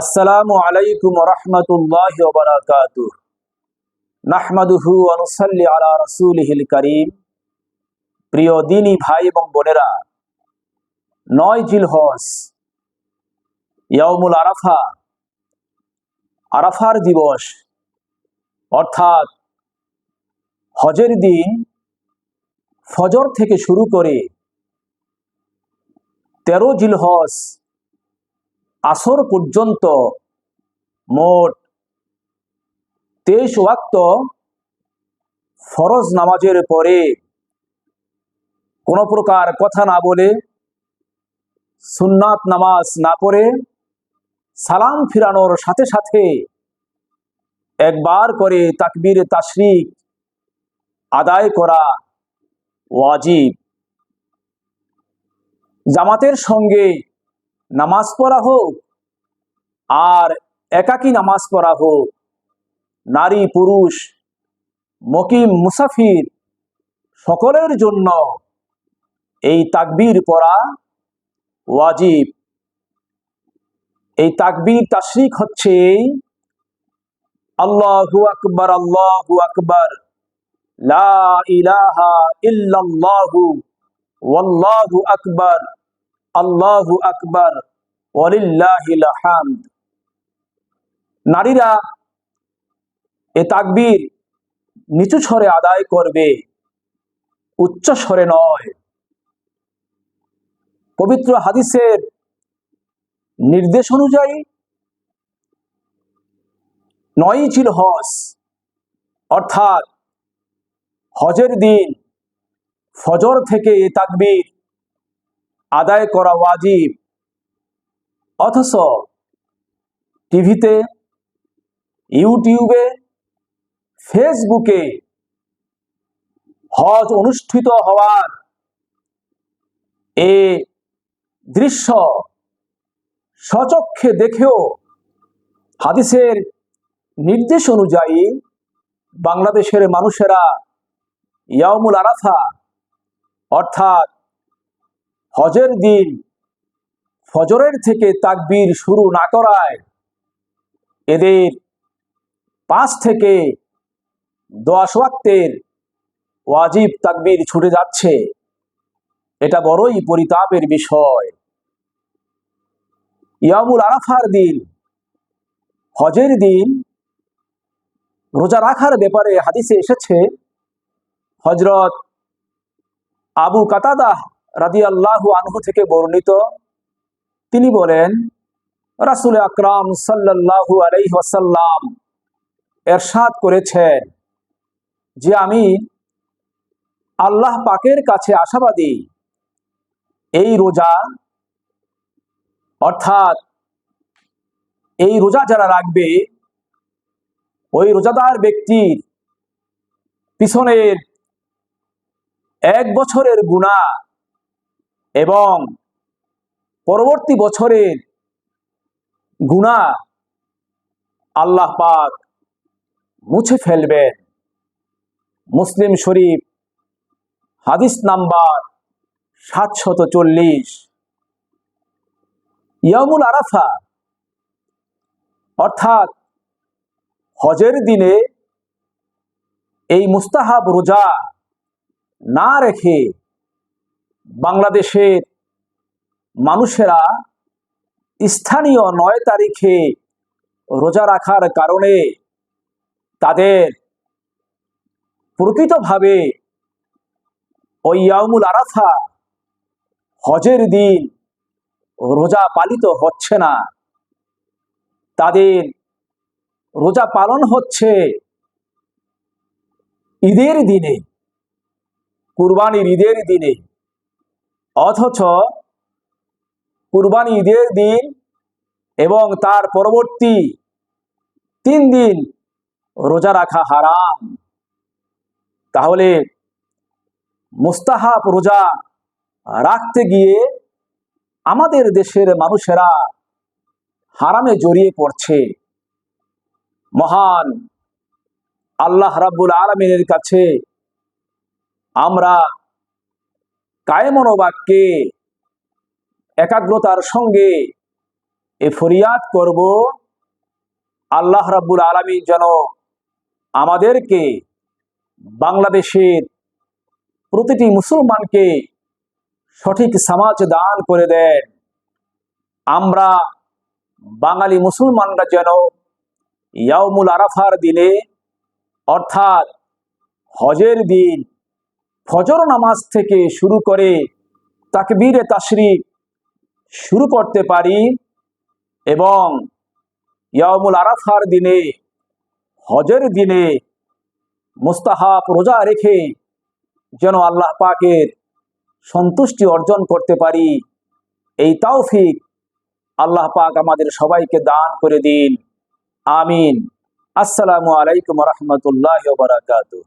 আসসালামু আলাইকুম রহমতুল্লাহ বারাকাতু নাহমাদুহু আলা রসুলহিল করিম। প্রিয় দিনী ভাই এবং বোনেরা, নয় জিলহস ইয়ামুল আরাফা, আরাফার দিবস, অর্থাৎ হজের দিন ফজর থেকে শুরু করে তেরো জিলহস আসর পর্যন্ত মোট তেইশ ওয়াক্ত ফরজ নামাজের পরে কোনো প্রকার কথা না বলে সুন্নাত নামাজ না পড়ে সালাম ফিরানোর সাথে সাথে একবার করে তাকবীর তাশরিক আদায় করা ওয়াজিব। জামাতের সঙ্গে নামাজ পড়া হোক, আর একাকী নামাজ পড়া হোক, নারী, পুরুষ, মকিম, মুসাফির, সকলের জন্য এই তাকবীর পড়া ওয়াজিব। এই তাকবীর তাশরিক হচ্ছে আল্লাহু আকবর আল্লাহু আকবর, লা ইলাহা ইল্লাল্লাহু, ওয়াল্লাহু আকবার আল্লাহু আকবর নারীরা এ তাকবীর নিচু স্বরে আদায় করবে, উচ্চ স্বরে নয়। পবিত্র হাদিসের নির্দেশ অনুযায়ী নয় ছিল হজ অর্থাৎ হজের দিন ফজর থেকে এ তাকবীর আদায় করা ওয়াজিব। অথচ টিভিতে, ইউটিউবে, ফেসবুকে হজ অনুষ্ঠিত হওয়ার এ দৃশ্য সচক্ষে দেখেও হাদিসের নির্দেশ অনুযায়ী বাংলাদেশের মানুষেরা ইয়ামুল আরাফা, অর্থাৎ হজের দিন, ফজরের থেকে তাকবীর শুরু না করায় এদের পাঁচ থেকে দশ ওয়াক্তের ওয়াজিব তাকবীর ছুটে যাচ্ছে। এটা বড়ই পরিতাপের বিষয়। ইয়ামুল আরাফার দিন হজের দিন রোজা রাখার ব্যাপারে হাদিসে এসেছে হজরত আবু কাতাদাহ রাদি আল্লাহু আনহু থেকে বর্ণিত, তিনি বলেন, রাসুল আকরাম সাল্লাল্লাহু আলাইহি এরশাদ করেছেন যে আমি আল্লাহ পাকের কাছে আশাবাদী, এই রোজা, অর্থাৎ এই রোজা যারা রাখবে, ওই রোজাদার ব্যক্তির পিছনের এক বছরের গুণা এবং পরবর্তী বছরের গুণা আল্লাহ পাক মুছে ফেলবেন। মুসলিম শরীফ, হাদিস নাম্বার সাতশত চল্লিশ। ইয়ামুল আরাফা, অর্থাৎ হজের দিনে এই মুস্তাহাব রোজা না রেখে বাংলাদেশের মানুষেরা স্থানীয় নয় তারিখে রোজা রাখার কারণে তাদের প্রকৃতভাবে ওই ইয়ামুল আরাফা, হজের দিন রোজা পালিত হচ্ছে না। তাদের রোজা পালন হচ্ছে ঈদের দিনে, কুরবানির ঈদের দিনে। অথচ কুরবানি ঈদের দিন এবং তার পরবর্তী তিন দিন রোজা রাখা হারাম। তাহলে মুস্তাহাব রোজা রাখতে গিয়ে আমাদের দেশের মানুষেরা হারামে জড়িয়ে পড়ছে। মহান আল্লাহ রাব্বুল আলমিনের কাছে আমরা কায়মনোবাক্যে একাগ্রতার সঙ্গে এ ফরিয়াদ করব। আল্লাহ রাব্বুল আলমী যেন আমাদেরকে বাংলাদেশের প্রতিটি মুসলমানকে সঠিক সমাজ দান করে দেন। আমরা বাঙালি মুসলমানরা যেন ইয়াউমুল আরাফার দিনে, অর্থাৎ হজের দিন ফজর নামাজ থেকে শুরু করে তাকবীরে তাশরিক শুরু করতে পারি এবং ইয়ামুল আরাফার দিনে, হজের দিনে মুস্তাহাব রোজা রেখে যেন আল্লাহ পাকের সন্তুষ্টি অর্জন করতে পারি, এই তাওফিক আল্লাহ পাক আমাদের সবাইকে দান করে দিন। আমিন। আসসালামু আলাইকুম রহমতুল্লাহ বারাকাতুহ।